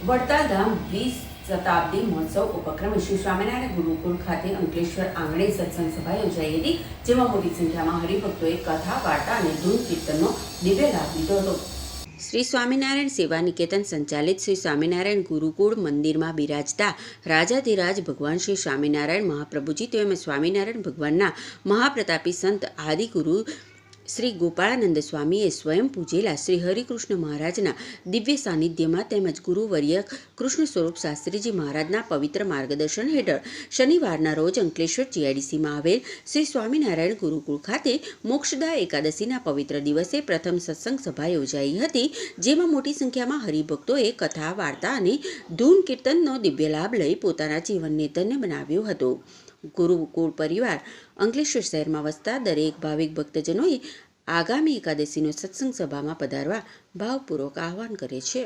વડતાલ ધામ વીસ શતાબ્દી મહોત્સવ ઉપક્રમે શ્રી સ્વામિનારાયણ ગુરુકુળ ખાતે અંકલેશ્વર આંગણે સત્સંગ સભા યોજાઈ હતી, જેમાં મોટી સંખ્યામાં હરિભક્તોએ કથા, વાર્તા અને ધૂન કીર્તનનો દિવ્ય લાભ લીધો હતો. શ્રી સ્વામિનારાયણ સેવા નિકેતન સંચાલિત શ્રી સ્વામિનારાયણ ગુરુકુળ મંદિરમાં બિરાજતા રાજાધિરાજ ભગવાન શ્રી સ્વામિનારાયણ મહાપ્રભુજી તેમજ સ્વામિનારાયણ ભગવાનના મહાપ્રતાપી સંત, આદિગુરુ શ્રી ગોપાળાનંદ સ્વામીએ સ્વયં પૂજેલા શ્રી હરિકૃષ્ણ મહારાજના દિવ્ય સાનિધ્યમાં તેમજ ગુરુવર્ય કૃષ્ણ સ્વરૂપ શાસ્ત્રીજી મહારાજના પવિત્ર માર્ગદર્શન હેઠળ શનિવારના રોજ અંકલેશ્વર જીઆઈડીસીમાં આવેલ શ્રી સ્વામિનારાયણ ગુરુકુળ ખાતે મોક્ષદા એકાદશીના પવિત્ર દિવસે પ્રથમ સત્સંગ સભા યોજાઈ હતી, જેમાં મોટી સંખ્યામાં હરિભક્તોએ કથા, વાર્તા અને ધૂન કીર્તનનો દિવ્ય લાભ લઈ પોતાના જીવનને ધન્ય બનાવ્યું હતું. ગુરુકુળ પરિવાર અંકલેશ્વર શહેરમાં વસતા દરેક ભાવિક ભક્તજનોએ આગામી એકાદશીનો સત્સંગ સભામાં પધારવા ભાવપૂર્વક આહવાન કરે છે.